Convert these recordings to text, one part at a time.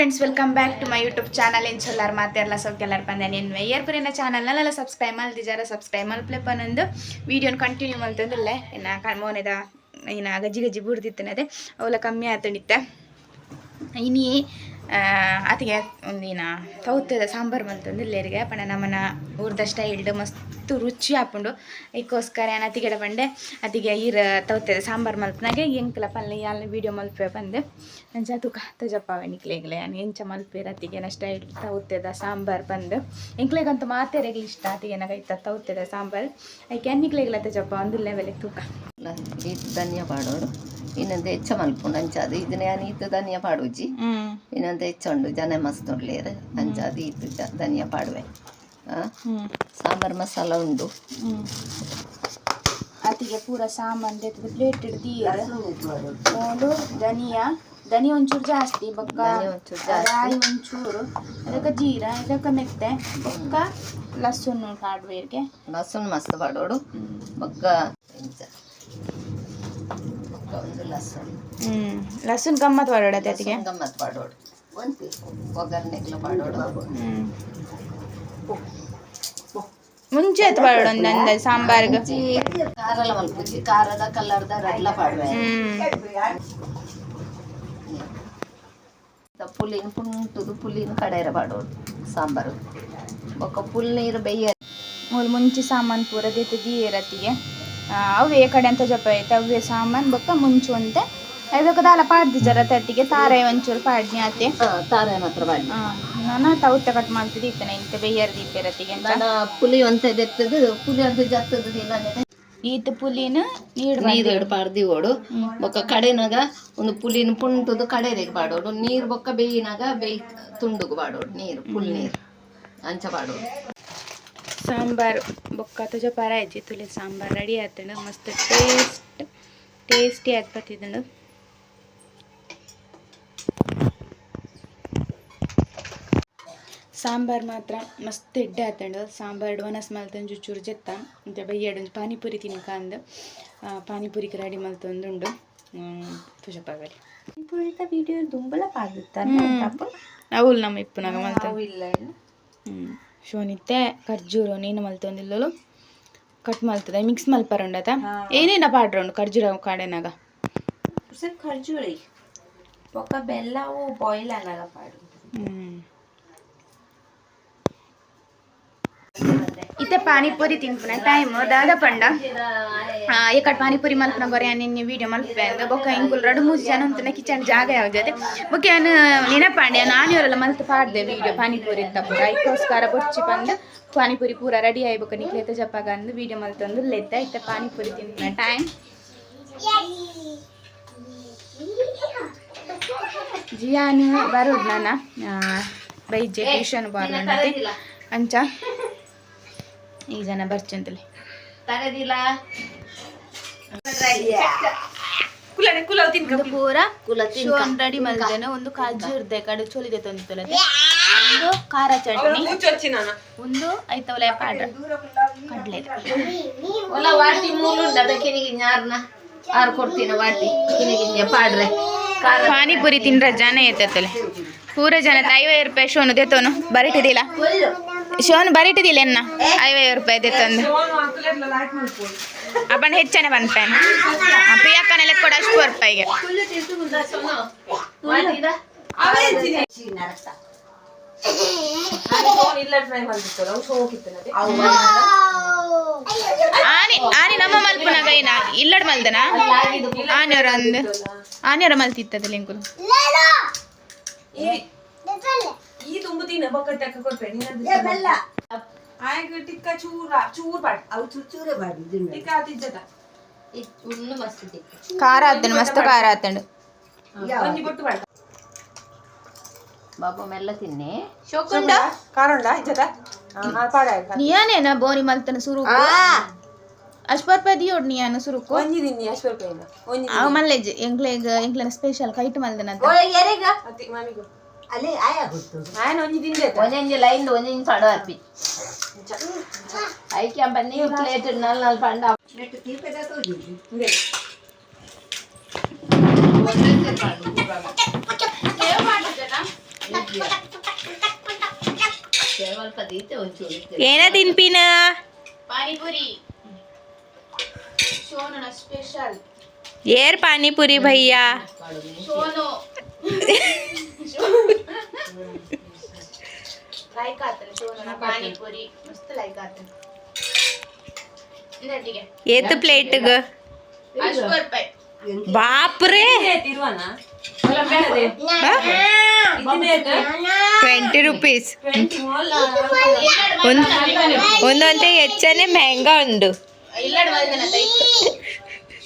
Friends welcome back to my YouTube channel ಏನು ಚೊಲ್ಲಾರ ಮಾತೆಲ್ಲ ಸೊಕ್ಕೆಲ್ಲಾರ ಪಂದ ನೀನು ಏರ್ಪುರಿನ ಚಾನಲ್ನೆಲ್ಲ ಸಬ್ಸ್ಕ್ರೈಬ್ ಮಲ್ದಿಜಾರ ಸಬ್ಸ್ಕ್ರೈಬ್ ಮಲ್ಪ್ಲೆ ಪನ್ನೊಂದು ವೀಡಿಯೋನ ಕಂಟಿನ್ಯೂ ಮಾಡ್ತಂದಿಲ್ಲ ಇನ್ನು ಕಣ್ಮೋನಿದ ಇನ್ನು ಗಜ್ಜಿ ಗಜ್ಜಿ ಬುಡ್ದಿತ್ತನದೆ ಅವೆಲ್ಲ ಕಮ್ಮಿ ಆತಂಡಿತ್ತೆ. ಇನಿ ಅತಿಗೆ ಒಂದಿನ ತೌತದ ಸಾಂಬಾರು ಮಲ್ತಂದಿಲ್ಲೇರಿಗೆ ಪಣ ನಮ್ಮನ ಊರ್ದಷ್ಟ ಸ್ಟೈಲ್ಡ್ ಮಸ್ತ್ ರುಚಿ ಹಾಕೊಂಡು ಇಕ್ಕೋಸ್ಕರ ಏನು ಅತಿಗೆಡ ಬಂಡೆ ಅತಿಗೆ ಈರ ತೌತದ ಸಾಂಬಾರು ಮಲ್ಪನಾಗೆ ಎಂಕಲ ಪಲ್ಲೆ ಯಾಲ ವೀಡಿಯೋ ಮಲ್ಪೆ ಬಂದೆ ಅಂಚ ತುಕ ತಜಪ್ಪ ನಿಕ್ಲೆಗ್ಲೆ ನಾನು ಎಂಚ ಮಲ್ಪೇರ ಅತಿಗೆ ಸ್ಟೈಲ್ ತೌತದ ಸಾಂಬಾರು ಬಂದು ಎಂಕ್ಲೆಗಂತೂ ಮಾತೆರೆಗೆ ಇಷ್ಟ ಅತಿಗೆ ನಗೈತ ತೌತದ ಸಾಂಬಾರು. ಐಕೆ ನಿಕ್ಲೆಗ್ಲ ತಜಪ್ಪ, ಒಂದು ಲೆವೆಲ್ ತೂಕ. ಈತ ಧನ್ಯ ಪಾಡೋಡು ಇನ್ನೊಂದು ಹೆಚ್ಚ ಮಲ್ಪುಂಡು ಅಂಚಾದ ಇದನ್ನ ನಾನು ಈತ ಧನಿಯ ಪಾಡುಜಿ ಇನ್ನೊಂದು ಹೆಚ್ಚುಂಡು ಜನ ಮಸ್ತ್ ಉಂಡ್ಲೇರು ಅಂಚಾದು ಈತ ಧನ್ಯ ಪಾಡುವೆ. ಸಾಂಬಾರ್ ಮಸಾಲ ಉಂಡು. ಅತಿಗೆ ಪೂರ ಸಾಮಾನ್ ತೆಗೆದು ಪ್ಲೇಟ್ ಹಿಡ್ದು ಓಲು ಧನಿಯಾ. ಧನಿಯಾ ಒಂಚೂರು ಜಾಸ್ತಿ ಬೊಕ್ಕ. ರಾಯಿ ಒಂಚೂರು ಅದಕ್ಕ ಜೀರ ಇದಕ್ಕ ಮೆತ್ತೆ ಬೊಕ್ಕ ಲಸುನ್ ಕಾಡುವೇರ್ಗೆ ಲಸುನ್ ಮಸ್ತ್ ಪಾಡೋಡು. ಬೊಕ್ಕ ಒಂದು ಲಸುನ್ ಗಮ್ಮತ್ ಮಾಡೋಡ ಅತಿಗೆ ಲಸುನ್ ಒಗ್ಗರಣೆಗ್ಲ ಪಾಡೋಡು ಹ್ಮ್. ಮುಂಚೆ ಎತ್ತು ಮಾಡೋಡು ಒಂದು ಅಂದಾಜು ಸಾಂಬಾರ್ಗೆ. ಮಲ್ಪುಜಿ ಖಾರದ ಕಲ್ಲರ್ದ ರಡ್ಲ ಪಾಡುವೆ. ಹ್ಮ್. ಪುಲಿನ ಪುಂಟುದು ಪುಲಿನ ಕಡೆರ ಪಾಡೋಡು ಸಾಂಬಾರು. ಬೊಕ್ಕ ಪುಲ್ ನೀರು ಬೇಯ ಮೂಲ ಮುಂಚೆ ಸಾಮಾನು ಪೂರ ದೇತು ದೀರತ್ತಿಗೆ ಅವೇ ಕಡೆ ಅಂತ ಅವೇ ಸಾಮಾನು ಬೊಕ್ಕ ಮುಂಚು ಅಂತ. ಅದಕ್ಕೆ ದಾಲ ಪಾಡ್ದಿ ಜರ ತಟ್ಟಿಗೆ ತಾರೆ ಒಂಚೂರು ಪಾಡ್ನಿ ಆತೆ. ತಾರೆ ಮಾತ್ರ ಬಾಡಿ ನಾನು ತೌತ ಕಟ್ ಮಾಡ್ತಿದ್ದೆ ಇತ್ತನೆ ಇಂತ ಬೇಯರ್ ದೀಪ ಇರತ್ತಿಗೆ ನಾನು ಪುಲಿ ಅಂತ ಎತ್ತದು ಪುಲಿ ಅಂತ ಜತ್ತದ ಈತ ಪುಲಿನ ನೀರು ನೀರು ಪಾಡ್ದಿ ಓಡು. ಬೊಕ್ಕ ಕಡೆನಾಗ ಒಂದು ಪುಲಿನ ಪುಂಟದು ಕಡೆರಿಗೆ ಬಾಡೋಡು. ನೀರು ಬೊಕ್ಕ ಬೇಯಿನಾಗ ಬೇಯ್ ತುಂಡುಗು ಬಾಡೋಡು ನೀರು ಪುಲ್ ನೀರು ಅಂಚ ಪಾಡೋಡು ಸಾಂಬಾರು ಬೊಕ್ಕ ತುಜ ಪರ ಆಯ್ತು ತುಲಿ ಸಾಂಬಾರು ರೆಡಿ ಆತಂಡು ಮಸ್ತ್ ಟೇಸ್ಟ್ ಟೇಸ್ಟಿ ಆಗಿ ಸಾಂಬಾರ್ ಸಾಂಬಾರು ಮಾತ್ರ ಮಸ್ತ್ ಎಡ್ಡೆ ಆತಂಡು ಸಾಂಬಾರು ವನಸ್ ಮಲ್ತಂದು ಚೂರು ಜೆತ್ತ ಅಂತ ಬೈಯಡು ಪಾನಿಪುರಿ ತಿನ್ಕ ಅಂದು ಪಾನಿಪುರಿಗೆ ರೆಡಿ ಮಲ್ತೊಂದುಂಡು ತುಜಪಾಗಲಿ ವಿಡಿಯೋ ದುಂಬಲ ಅವಳು ನಮ್ಮ ಇಪ್ಪುನಾಗ ಮಲ್ತ ಹ್ಞೂ ಶೋನಿತ್ತೆ ಖರ್ಜೂರು ನೀನು ಮಲ್ತೊಂದಿಲ್ಲಲು ಕಟ್ ಮಲ್ತದ ಮಿಕ್ಸ್ ಮಲ್ಪರುಂಡತ ಏನೇನ ಪಾಡ್ರಂಡು ಖರ್ಜೂರ ಕಾಡೆನಾಗ? ಖರ್ಜೂರಿ ಬೊಕ್ಕ ಬೆಲ್ಲವು ಬಾಯ್ಲ್ ಆಗಲ್ಲ ಪಾಡು. ಹ್ಮ್ ಇತ್ತೆ ಪಾನಿಪುರಿ ತಿನ್ಪುನ ಟೈಮ್ ದಾದ ಪಂಡ ఇక్కడ ಪಾನಿಪುರಿ ಮಲ್ಪನ ಗೊರೆ ನಿನ್ನೆ ವಿಡಿಯೋ ಮಲ್ಪೆ ಅಂದ ಬೊಕ್ಕ ಇಂಕುಲ್ ರಡು ಮೂರು ಜನ ಅಂತನ ಕಿಚನ್ ಜಾಗ ಯಾವ್ದು ಬೊಕ್ಕ ಏನು ನೆನಪಾಂಡೆ ನಾನು ಇವರೆಲ್ಲ ಮಲ್ತು ಪಾಡ್ದೆ ವಿಡಿಯೋ ಪಾನಿಪುರಿ ಅಂತ ಪೂರ ಇದಕ್ಕೋಸ್ಕರ ಬೊಚ್ಚಿ ಬಂದು ಪಾನಿಪುರಿ ಪೂರ ರೆಡಿ ಆಯ್ಬೇಕು ನಿಕ್ಲೆತ ಜಪ್ಪಾಗ ಅಂದು ವಿಡಿಯೋ ಮಲ್ತಂದು ಲೆತ್ತ ಇತ್ತೆ ಪಾನಿಪುರಿ ತಿನ್ಪುನ ಟೈಮ್ ಜಿಯಾನು ಬರೋದು ನಾನು ಬೈಜೆ ಟ್ಯೂಷನ್ ಬಾರ್ನಂತೆ ಅಂಚ ಈ ಜನ ಬರ್ಚಂತಲೆ ತರದಿಲ್ಲ. ಪೂರ ಕುಲ ಶೋನ್ ರೆಡಿ ಮಾಡಿದ್ದೇನೆ ಒಂದು ಕಾಜು ಇರ್ದೆ ಕಡೆ ಚೊಲಿದೆ ತಂದಿತ್ತಲ್ಲ ಒಂದು ಖಾರ ಚಟ್ನಿ. ಒಂದು ಐತವಲ ಪಾಡ್ರ. ಕಡ್ಲೆ. ಒಲ ವಾಟಿ ಮೂರುಂಡ ಅದಕ್ಕೆ ಯಾರನ್ನ ಆರು ಕೊಡ್ತೀನಿ ವಾಟಿ. ಪಾಡ್ರೆ. ಪಾನಿಪುರಿ ತಿನ್ರ ಜನ ಎತ್ತಲೆ ಪೂರ ಜನ ಐವತ್ತು ರೂಪಾಯಿ ಶೋನು ತೆತ್ತೋನು ಬರಿಟಿದಿಲ್ಲ ಶೋನು ಬರಿಟಿದಿಲ್ಲ ಎನ್ನ? ಐವೈ ರೂಪಾಯಿ ತಂದು. ಅಪ್ಪನ ಹೆಚ್ಚನೆ ಬಂದ್ಪೇನ್ ಪ್ರಿಯಕ್ಕನೆಲ್ಲ ಕೊಡ ಅಷ್ಟು ರೂಪಾಯಿಗೆ ಆನೆ ಆನೆ ನಮ್ಮ ಮಲ್ಪುನಾಗ ಏನ? ಇಲ್ಲಡ್ ಮಲ್ದನ? ಆನೆಯವರ ಒಂದು ಆನೆಯವರ ಮಲ್ತಿತ್ತದ ಲಿಂಕುಲು ಈ ತುಂಬು ತಿನ್ನ ಬೊಕ್ಕ ತೆಕ್ಕ ಕೊಡ್ಬೇಡಿ ಆಯ್ತು ಟಿಕ್ಕ ಚೂರ ಚೂರ್ ಬಾಡಿ ಅವು ಚೂರೆ ಬಾಡಿ ಟಿಕ್ಕ ಆತಿಜ್ಜದ ಹುಲ್ಲು ಮಸ್ತ್ ತಿಕ್ಕು ಖಾರ ಆತಂಡು ಮಸ್ತ್ ಖಾರ ಆತಂಡು ಒಂಜಿ ಬೊಟ್ಟು ಬಾಡ ಬಾಬು ಮೆಲ್ಲ ತಿನ್ನಿ ಶೋಕುಂಡ ಕಾರುಂಡ ಇಜ್ಜದ ಪಾಡ ನೀಯಾನೇನ ಬೋನಿ ಮಲ್ತನ ಸುರುಕು ಅಶ್ವರ್ಪ ದಿಯೋಡ್ ನೀಯಾನ ಸುರುಕು ಒಂಜಿ ದಿನ್ನಿ ಅಶ್ವರ್ ಕೈನ ಒಂಜಿ ಅವ ಮಲ್ಲೆಜ್ ಎಂಕ್ಲೆಗ್ ಎಂಕ್ಲೆನ ಸ್ಪೆಷಲ್ ಕೈಟ್ ಮಲ್ದನ ಅತಿ ಮಾಮಿಗು ಅಲ್ಲಿ ಆಯ ಗೊತ್ತು. ನಾನು ಒಂಜಿ ದಿನ ಒಂದೊಂದು ಲೈನ್ ಒಂದೊಂದು ಪಡ ಅಪ್ಪಿ. ಐಕೆ ಬನ್ನಿ ಪ್ಲೇಟ್ ನಲ್ ನಲ್ ಪಂಡ. ಸ್ವಲ್ಪ ದೀತೆ ಒಂಚೂರು ಏನ ತಿನ್ಪಿನ? ಪಾನಿಪುರಿ. ಸೋನನ ಸ್ಪೆಷಲ್ ಏರ್ ಪಾನಿಪುರಿ ಭಯ್ಯ? ಮಾಡೋದು ಸೋನು ಲೈಕ್ ಆತನ ಸೋನನ ಪಾನಿಪುರಿ ಮಸ್ತ್ ಲೈಕ್ ಆತನ ಏತು ಪ್ಲೇಟ್ಗ ಅಷ್ಟು ರೂಪಾಯಿ ಬಾಪ್ರೆ ತಿರುವನ ಟ್ವೆಂಟಿ ರುಪೀಸ್ ಒಂದು ಒಂದೊಂದೇ ಹೆಚ್ಚನೆ ಮೆಹಂಗಾ ಉಂಡು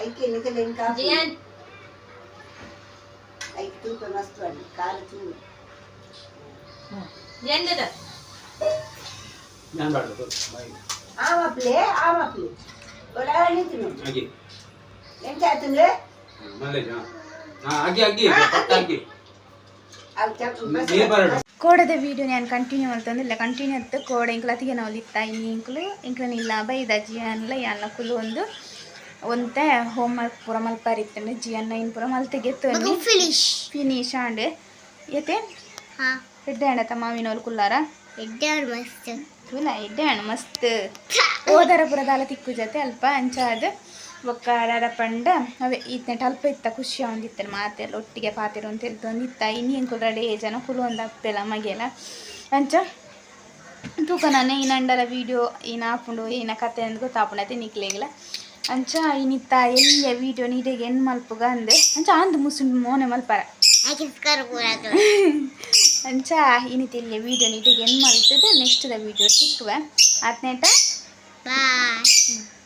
ಐಕೆ ನಿಕಲೆ ಇನ್ ಕಾಫಿ? ಐಕ್ ತೂಪ ಮಸ್ತು ಅಡಿ ಕಾಲು ಚೂರು ನಾನು ಬಾಡ್ದು ಆ ಆ ಕೋಡದ ವಿಡಿಯೋ ನಾನು ಕಂಟಿನ್ಯೂ ಅಂತಂದಿಲ್ಲ ಕಂಟಿನ್ಯೂ ಅಂತ ಕೋಡ ಇಂಕ್ಲತಿಗೆ ನಾವು ಇತ್ತಾ ಇನ್ನು ಇಂಕ್ಲು ಇಂಕ್ಲು ಇಲ್ಲ ಬೈದ ಜಿಯನ್ಲ ಯಾನ್ಲ ಕುಲು ಒಂದು ಒಂತೆ ಹೋಮ್ ವರ್ಕ್ ಪೂರ ಮಲ್ಪಾರಿತ್ತಂಡು ಜಿಯನ್ನ ಇನ್ ಪೂರ ಮಲ್ತೆಗೆತ್ತು ಫಿನಿಶ್ ಫಿನಿಶ್ ಆಂಡ್ ಏತೆ ಎಡ್ಡೆ ಹಣ ತಮ್ಮ ಮಾವಿನವ್ರು ಕುಲ್ಲಾರ? ಎಡ್ಡೆ ಹಣ್ಣು ಮಸ್ತ್. ಓದರ ಪುರದಾಲ ತಿಕ್ಕು ಜೊತೆ ಅಲ್ಪ ಅಂಚಾದ ಬೊಕ್ಕ ಅಡಾಡ ಪಂಡ ಅವೇ ಇತ್ನೆಟ್ ಅಲ್ಪ ಇತ್ತ ಖುಷಿ ಒಂದಿತ್ತನ ಮಾತೆಲ್ಲ ಒಟ್ಟಿಗೆ ಪಾತಿರು ಅಂತ ಇದ್ದೊಂದಿತ್ತ ಇನ್ನೇನು ಏ ಜನ ಕುಲು ಒಂದು ಆಗ್ತಿಲ್ಲ ಮಗೆಲ್ಲ ಅಂಚ ತೂಕ ನಾನೇ ಈ ನಂಡರ ವೀಡಿಯೋ ಏನು ಹಾಕೊಂಡು ಏನ ಕತೆ ಅಂತ ಗೊತ್ತಾಪಣತೆ ನಿಕ್ಲೇಗಿಲ್ಲ. ಅಂಚ ಇನ್ನಿತ್ತ ಎಲ್ಲಿಯ ವೀಡಿಯೋ ನೀರಿಗೆ ಹೆಣ್ಣು ಮಲ್ಪುಗ ಅಂದೆ. ಅಂಚ ಅಂದು ಮುಸು ಮೋನೆ ಮಲ್ಪರ. ಅಂಚ ಇನ್ನಿತ್ತ ಇಲ್ಲಿಯ ವೀಡಿಯೋ ನೀರಿಗೆ ಎನ್ ಮಲ್ತದೆ ನೆಕ್ಸ್ಟ್ ದ ವೀಡಿಯೋ ಸಿಕ್ಕುವ. ಹದಿನೆಂಟ Bye.